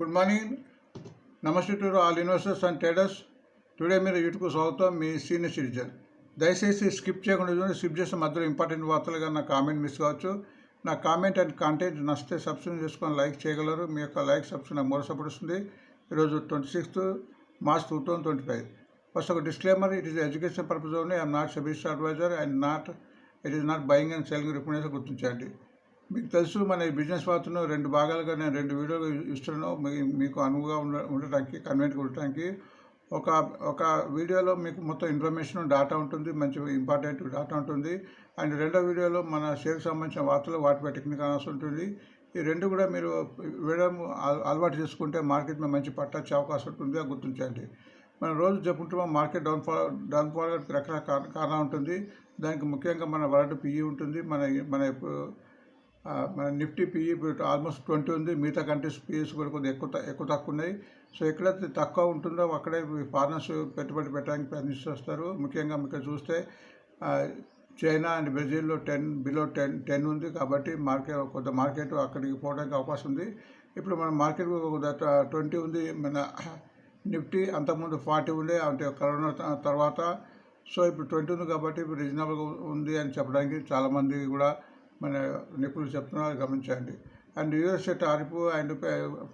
Good morning. నమస్తే to all investors and traders today మీరు ఇటుకు స్వాగతం. మీ సీనియర్ సిటిజన్. దయచేసి స్కిప్ చేయకుండా చూడండి. స్కిప్ చేసిన మధ్యలో ఇంపార్టెంట్ వార్తలుగా నా కామెంట్ మిస్ కావచ్చు. నా కామెంట్ అండ్ కాంటెంట్ నచ్చితే సబ్స్క్రైబ్ చేసుకొని లైక్ చేయగలరు. మీ యొక్క లైక్ సబ్స్క్రైబ్ నాకు మరో ఈరోజు twenty sixth March two thousand twenty five. First ఒక disclaimer. It is education purpose only I'm not సబిస్ట్ advisor and not it is not buying and selling recommendation గుర్తించండి మీకు తెలుసు మన ఈ బిజినెస్ పాత్రను రెండు భాగాలుగా నేను రెండు వీడియోలు ఇస్తున్నాను. మీ- మీకు అనువుగా ఉండ ఉండటానికి కన్వెంట్గా ఉండటానికి. ఒక ఒక వీడియోలో మీకు మొత్తం ఇన్ఫర్మేషన్ డాటా ఉంటుంది మంచి ఇంపార్టెంట్ డాటా ఉంటుంది. అండ్ రెండో వీడియోలో మన షేర్కి సంబంధించిన వార్తలు వాటిపై టెక్నిక్ అనాల్సి ఉంటుంది. ఈ రెండు కూడా మీరు వేయడం అలవాటు చేసుకుంటే మార్కెట్ మీద మంచి పట్టచ్చే అవకాశం ఉంటుంది అది గుర్తించండి మనం రోజు చెప్పుకుంటున్నాం మార్కెట్ డౌన్ డౌన్ఫాల్ డౌన్ రకరకాల కారణం ఉంటుంది. దానికి ముఖ్యంగా మన వరల్డ్ పిఈ ఉంటుంది. మన మన ఇప్పుడు మన నిఫ్టీ పిఈ ఆల్మోస్ట్ ట్వంటీ ఉంది. మిగతా కంట్రీస్ పిఈస్ కూడా కొద్దిగా ఎక్కువ ఎక్కువ తక్కువ ఉన్నాయి. సో ఎక్కడైతే తక్కువ ఉంటుందో అక్కడే ఫారినర్స్ పెట్టుబడి పెట్టడానికి ప్రయత్నిస్తారు ముఖ్యంగా మీకు చూస్తే చైనా అండ్ బ్రెజిల్లో టెన్ బిలో టెన్ టెన్ ఉంది కాబట్టి మార్కెట్ కొంత మార్కెట్ అక్కడికి పోవడానికి అవకాశం ఉంది. ఇప్పుడు మన మార్కెట్ ట్వంటీ ఉంది. మన నిఫ్టీ అంతకుముందు ఫార్టీ ఉండే అంటే కరోనా తర్వాత. సో ఇప్పుడు ట్వంటీ ఉంది కాబట్టి ఇప్పుడు రీజనబుల్గా ఉంది అని చెప్పడానికి చాలామంది కూడా మన నిపుణులు చెప్తున్నారు గమనించండి. And USA tariff and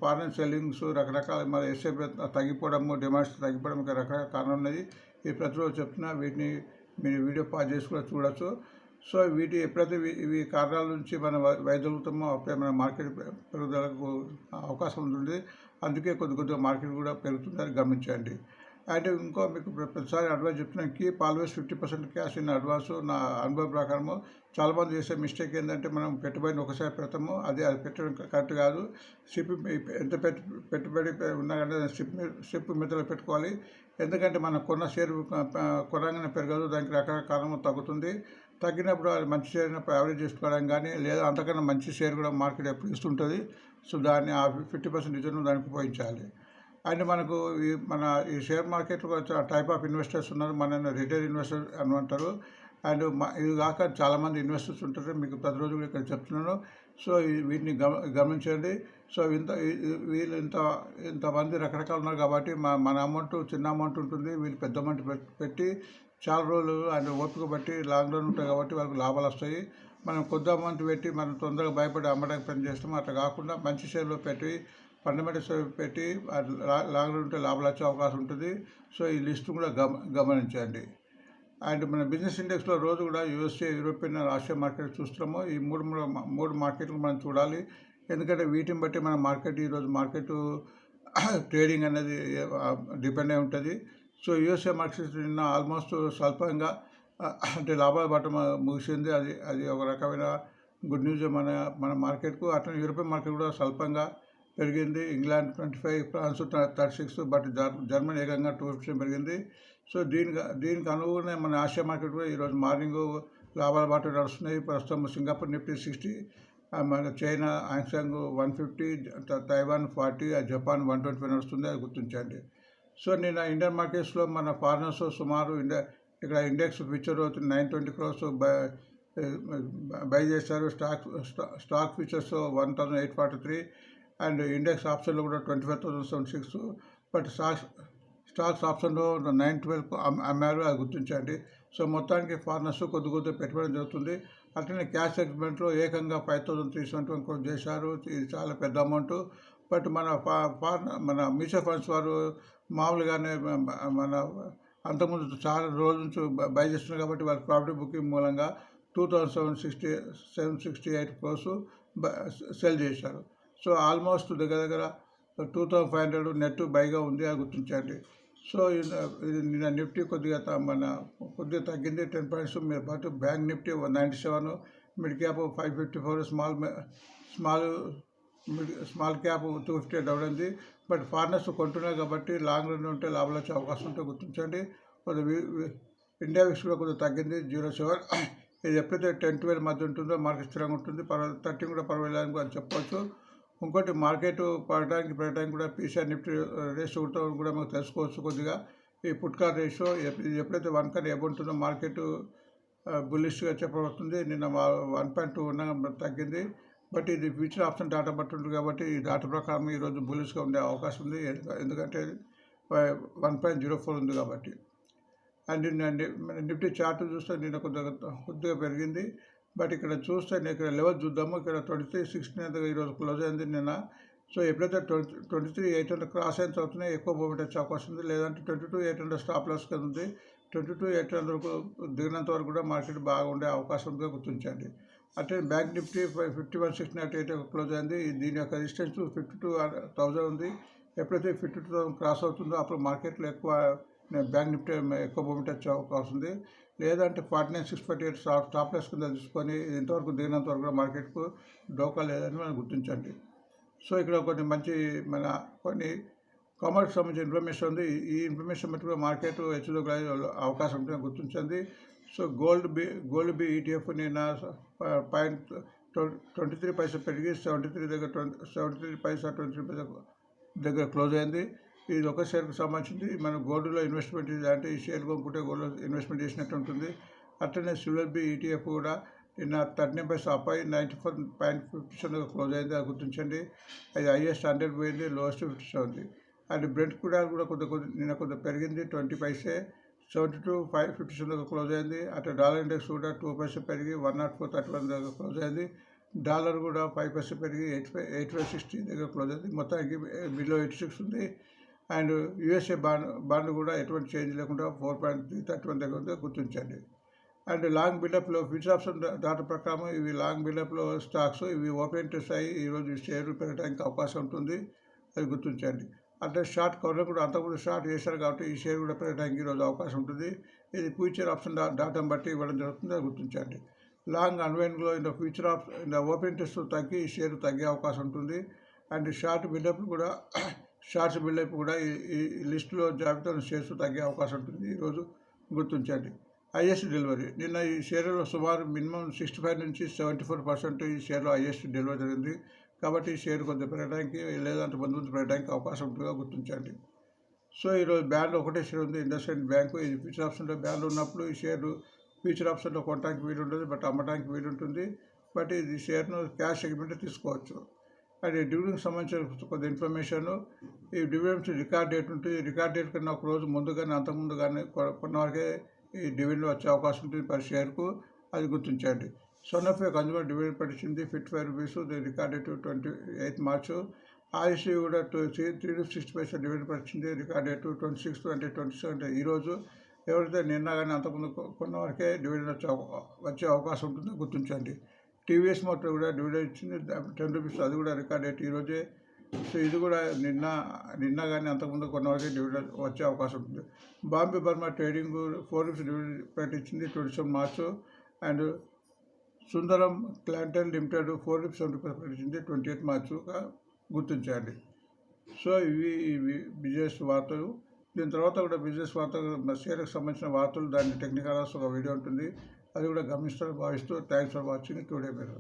foreign sellings రకరకాల మన ఎస్ఏ తగ్గిపోవడము డిమాండ్స్ తగ్గిపోవడం రకరకాల కారణం ఉన్నది. ఈ ప్రతిరోజు చెప్తున్నా వీటిని మీరు వీడియో పాజ్ చేసి కూడా చూడొచ్చు. సో వీటి ఎప్పుడైతే ఇవి- కారణాల నుంచి మనం వైదొలుగుతామో అప్పుడే మన మార్కెట్ పెరుగుదలకు అవకాశం ఉంటుంది. అందుకే కొద్ది కొద్దిగా మార్కెట్ కూడా పెరుగుతుందని గమనించండి. అండ్ ఇంకో మీకు ప్రతిసారి అడ్వాన్స్ చెప్తున్నాను. Keep always fifty percent cash in advance. నా అనుభవం ప్రకారము చాలామంది చేసే మిస్టేక్ ఏంటంటే మనం పెట్టుబడిని ఒకసారి పెడతాము. అది అది పెట్టడం కరెక్ట్ కాదు. షిప్ ఎంత పెట్టు పెట్టుబడి పె- ఉన్నా కానీ షిప్ షిప్ పెట్టుకోవాలి. ఎందుకంటే మనం కొన్న షేర్ కొనగానే పెరగదు. దానికి రకరకాల కారణం తగ్గుతుంది. తగ్గినప్పుడు అది మంచి షేర్ అయినప్పుడు యావరేజ్ చేసుకోవడం కానీ లేదా అంతకన్నా మంచి షేర్ కూడా మార్కెట్ ఎప్పుడు ఇస్తుంటుంది. సో దాన్ని ఆ ఫిఫ్టీ పర్సెంట్ రిజర్వ్ దానికి ఉపయోగించాలి. అండ్ మనకు ఈ మన ఈ షేర్ మార్కెట్లో టైప్ ఆఫ్ ఇన్వెస్టర్స్ ఉన్నారు. మన రిటైల్ ఇన్వెస్టర్ అని అంటారు. అండ్ మా ఇది కాక చాలామంది ఇన్వెస్టర్స్ ఉంటారు. మీకు ప్రతిరోజు కూడా ఇక్కడ చెప్తున్నాను. సో వీటిని గమ గమనించండి. సో ఇంత వీళ్ళు ఇంత ఇంతమంది రకరకాలు ఉన్నారు కాబట్టి మా మన అమౌంట్ చిన్న అమౌంట్ ఉంటుంది. వీళ్ళు పెద్ద అమౌంట్ పెట్టి చాలా రోజులు అండ్ ఓపిక బట్టి లాంగ్ రన్ ఉంటాయి కాబట్టి వాళ్ళకి లాభాలు వస్తాయి. మనం కొద్ది అమౌంట్ పెట్టి మనం తొందరగా భయపడి అమ్మడానికి పని చేస్తాం అట్లా కాకుండా మంచి షేర్లో పెట్టి ఫండమెంటల్స్ పెట్టి అది లాంగ్ రన్ ఉంటే లాభాలు వచ్చే అవకాశం ఉంటుంది. సో ఈ లిస్ట్ కూడా గమ గమనించండి. అండ్ మన బిజినెస్ ఇండెక్స్లో రోజు కూడా యూఎస్ఏ యూరోపియన్ ఆసియా మార్కెట్ చూస్తున్నాము. ఈ మూడు మూడు మూడు మార్కెట్లు మనం చూడాలి. ఎందుకంటే వీటిని బట్టి మన మార్కెట్ ఈరోజు మార్కెట్ ట్రేడింగ్ అనేది డిపెండ్ అయి ఉంటుంది. సో యూఎస్ఏ మార్కెట్ నిన్న ఆల్మోస్ట్ స్వల్పంగా అంటే లాభాల బాట ముగిసింది. అది అది ఒక రకమైన గుడ్ న్యూస్ మన మన మార్కెట్కు. అట్లనే యూరోపియన్ మార్కెట్ కూడా స్వల్పంగా పెరిగింది. England twenty five France thirty six but జర్- Germany ఏకంగా టూ ఫిఫ్టీ పెరిగింది. సో దీనికి దీనికి అనుగుణంగా మన ఆసియా మార్కెట్ కూడా ఈరోజు మార్నింగ్ లాభాల బాట నడుస్తున్నాయి. ప్రస్తుతం సింగపూర్ నిఫ్టీ సిక్స్టీ మన China Hang Seng one fifty Taiwan forty Japan one twenty five నడుస్తుంది. అది గుర్తించండి. సో నిన్న ఇండియన్ మార్కెట్స్లో మన ఫారినర్స్ సుమారు ఇండియా ఇక్కడ index future nine twenty crores buy buy చేశారు. Stock stock futures one thousand eight forty three and index ఆప్షన్లో కూడా twenty five thousand seventy six. But stocks stocks ఆప్షన్లో నైన్ ట్వెల్వ్ అమ్మారు అది గుర్తించండి. సో మొత్తానికి ఫారినర్స్ కొద్ది కొద్ది పెట్టుబడి జరుగుతుంది. అట్లనే క్యాష్ సెగ్మెంట్లో ఏకంగా five thousand three seventy one crore చేశారు. ఇది చాలా పెద్ద అమౌంట్. బట్ మన ఫా ఫారిన్ మన మ్యూచువల్ ఫండ్స్ వారు మామూలుగానే మన అంతకుముందు చాలా రోజు నుంచి బై చేస్తున్నారు కాబట్టి వాళ్ళ ప్రాఫిట్ బుకింగ్ మూలంగా two thousand seven sixty seven sixty eight crores sell చేశారు. సో ఆల్మోస్ట్ దగ్గర దగ్గర two thousand five hundred net బైగా ఉంది అది గుర్తించండి. సో ఇది నిన్న నిఫ్టీ కొద్దిగా మన కొద్దిగా తగ్గింది టెన్ పాయింట్స్ పాటు bank Nifty one ninety seven mid cap five fifty four small small mid small cap two fifty down ఉంది బట్ ఫారినర్స్ కొంటున్నారు కాబట్టి లాంగ్ రన్ ఉంటే లాభాలు వచ్చే అవకాశం ఉంటే గుర్తించండి. కొద్దిగా ఇండియా విక్స్ కూడా కొద్దిగా తగ్గింది జీరో సెవెన్. ఇది ఎప్పుడైతే టెన్ ట్వెల్వ్ మధ్య ఉంటుందో మార్కెట్ స్థిరంగా ఉంటుంది పర్వాలేదు థర్టీ కూడా పర్వాలేదు అని చెప్పవచ్చు ఇంకోటి మార్కెట్ పడడానికి పెట్టడానికి కూడా పీసీఆర్ నిఫ్టీ రేషియో కూడా మనం తెలుసుకోవచ్చు కొద్దిగా. ఈ పుట్కా రేషియో ఎప్పుడైతే వన్ కన్నా ఎబ్ ఉంటుందో మార్కెట్ బుల్లిష్గా చెప్పబడుతుంది. నిన్న వన్ పాయింట్ టూ ఉన్న తగ్గింది. బట్ ఇది ఫ్యూచర్ ఆప్షన్ డాటా బట్టి ఉంటుంది కాబట్టి ఈ డాటా ప్రకారం ఈరోజు బులిష్గా ఉండే అవకాశం ఉంది. ఎందుకంటే వన్ పాయింట్ జీరో ఫోర్ ఉంది కాబట్టి. అండ్ నిన్న నిఫ్టీ చార్ట్ చూస్తే నిన్న కొద్దిగా కొద్దిగా పెరిగింది. బట్ ఇక్కడ చూస్తే నేను ఇక్కడ లెవెల్ చూద్దాము. ఇక్కడ ట్వంటీ త్రీ సిక్స్టీన్ దగ్గర ఈరోజు క్లోజ్ అయింది నిన్న. సో ఎప్పుడైతే twenty twenty three eight hundred cross అయిన తర్వాతనే ఎక్కువ మూమెంట్ వచ్చే అవకాశం ఉంది. లేదంటే twenty two eight hundred stop loss కింద ఉంది. ట్వంటీ టూ ఎయిట్ హండ్రెడ్ దిగినంత వరకు కూడా మార్కెట్ బాగా ఉండే అవకాశం ఉందిగా గుర్తించండి. అట్లే bank Nifty fifty one sixty eight eight close అయింది. దీని యొక్క రెసిస్టెన్స్ ఫిఫ్టీ టూ థౌజండ్ ఉంది. ఎప్పుడైతే ఫిఫ్టీ టూ థౌసండ్ క్రాస్ అవుతుందో అప్పుడు మార్కెట్లో ఎక్కువ బ్యాంక్ నిఫ్టీ ఎక్కువ మూమెంట్ వచ్చే అవకాశం ఉంది. లేదంటే forty nine six forty eight stop stop loss కింద తీసుకొని ఇంతవరకు దిగినంత వరకు కూడా మార్కెట్కు డోకా లేదని మనం గుర్తించండి. సో ఇక్కడ కొన్ని మంచి మన కొన్ని కామర్స్ సంబంధించిన ఇన్ఫర్మేషన్ ఉంది. ఈ ఇన్ఫర్మేషన్ బట్టి కూడా మార్కెట్ హెచ్చుదొక్క అవకాశం ఉంటుందని గుర్తించండి. So gold B gold B ETF నిన్న పాయింట్ ట్వంటీ త్రీ పైసా పెరిగి సెవెంటీ త్రీ దగ్గర ట్వంటీ సెవెంటీ త్రీ పైసా ట్వంటీ త్రీ పైసా దగ్గర క్లోజ్ అయింది. ఇది ఒక షేర్కి సంబంధించింది. మనం గోల్డ్లో ఇన్వెస్ట్మెంట్ అంటే ఈ షేర్ కొనుక్కుంటే గోల్డ్లో ఇన్వెస్ట్మెంట్ చేసినట్టు ఉంటుంది. అట్లనే సిల్వర్ బి ఈటీఎఫ్ కూడా నిన్న థర్టీ పైసా అప్ అయి ninety four point fifty seven close అయింది. అది గుర్తించండి. అది హైయెస్ట్ హండ్రెడ్ పోయింది లోయెస్ట్ ఫిఫ్టీ సెవెన్ ఉంది. అండ్ బ్రెంట్ కూడా కూడా కొంత కొద్ది నిన్న కొంత పెరిగింది twenty paise. Seventy two five fifty seven దగ్గర క్లోజ్ అయింది. అటు డాలర్ ఇండెక్స్ కూడా టూ పర్సెంట్ పెరిగి one naught four thirty one దగ్గర క్లోజ్ అయింది. డాలర్ కూడా ఫైవ్ పర్సెంట్ పెరిగి eight five eight five sixty దగ్గర క్లోజ్ అయింది. మొత్తానికి బిలో ఎయిట్ సిక్స్ ఉంది. అండ్ యూఎస్ఏ బాండ్ బాండ్ కూడా ఎటువంటి చేంజ్ లేకుండా four point three thirty one దగ్గర గుర్తించండి. అండ్ లాంగ్ బిల్డప్లో ఫ్యూచర్ ఆప్షన్ డాటా ప్రకారం ఇవి లాంగ్ బిల్డప్లో స్టాక్స్ ఇవి ఓపెన్ టెస్ట్ అయ్యి ఈరోజు షేర్లు పెరగడానికి అవకాశం ఉంటుంది అది గుర్తించండి. అంటే షార్ట్ కవర్లో కూడా అంతకుముందు షార్ట్ చేశారు కాబట్టి ఈ షేర్ కూడా పెరగడానికి ఈరోజు అవకాశం ఉంటుంది. ఇది ఫ్యూచర్ ఆప్షన్ డాటాను బట్టి ఇవ్వడం జరుగుతుంది అది గుర్తించండి. Long అన్వైన్లో in future of in open interest తగ్గి ఈ షేర్ తగ్గే అవకాశం ఉంటుంది. అండ్ షార్ట్ బిల్డప్ కూడా షార్ట్స్ బిల్డప్ కూడా ఈ లిస్టులో జాబితాను షేర్స్ తగ్గే అవకాశం ఉంటుంది. ఈరోజు గుర్తించండి. Highest delivery. నిన్న ఈ షేర్లో సుమారు మినిమం సిక్స్టీ ఫైవ్ నుంచి సెవెంటీ ఫోర్ పర్సెంట్ ఈ షేర్లో హైయెస్ట్ డెలివరీ జరిగింది. కాబట్టి ఈ షేర్ కొంత పెరగడానికి లేదంటే ముందు ముందు పెరగడానికి అవకాశం ఉంటుందిగా గుర్తించండి. సో ఈరోజు బ్యాండ్ ఒకటే షేర్ ఉంది. Industrial bank. ఇది ఫ్యూచర్ ఆప్షన్లో బ్యాండ్ ఉన్నప్పుడు ఈ షేర్ ఫ్యూచర్ ఆప్షన్లో కొనడానికి వీలు ఉంటుంది బట్ అమ్మడానికి వీలు ఉంటుంది బట్ ఇది షేర్ను క్యాష్ సెగ్మెంట్ తీసుకోవచ్చు. అది డివిడెండ్ సంబంధించిన కొంత ఇన్ఫర్మేషన్. ఈ డివిడెండ్స్ రికార్డ్ డేట్ ఉంటుంది రికార్డ్ డేట్ కన్నా ఒక రోజు ముందు కానీ అంతకుముందు కానీ కొన్న వరకే ఈ డివిడెండ్ వచ్చే అవకాశం ఉంటుంది పర్ షేర్కు. అది గుర్తించండి. Sanofi consumer dividend పడిచింది fifty five rupees. Record date twenty eighth March. Ayush కూడా two three three sixty six పైసా డివిడెండ్ పడిచింది రికార్డ్ డేట్ ట్వంటీ సిక్స్ అంటే ట్వంటీ సెవెన్ ఈరోజు ఎవరైతే నిన్న కానీ అంతకుముందు కొన్న వరకే డివిడెండ్ వచ్చే వచ్చే అవకాశం ఉంటుందో గుర్తించండి. టీవీఎస్ మోటార్ కూడా డివిడెండ్ ఇచ్చింది. టెన్ రూపీస్ అది కూడా రికార్డ్ అయితే ఈరోజే సో ఇది కూడా నిన్న నిన్న కానీ అంతకుముందు కొన్న వరకే డివిడెండ్ వచ్చే అవకాశం ఉంది. Bombay Burmah trading four rupees dividend ప్రకటించింది twenty seven March. And Sundaram Clayton limited four rupees seven rupees ప్రకటించింది ట్వంటీ ఎయిత్ మార్చ్గా గుర్తించండి సో ఇవి ఇవి బిజినెస్ వార్తలు. దీని తర్వాత కూడా బిజినెస్ వార్తలు షేర్కి సంబంధించిన వార్తలు దాని టెక్నికల్ ఒక వీడియో ఉంటుంది. అది కూడా గమనిస్తారని భావిస్తూ థ్యాంక్స్ ఫర్ వాచింగ్. టుడే మీరు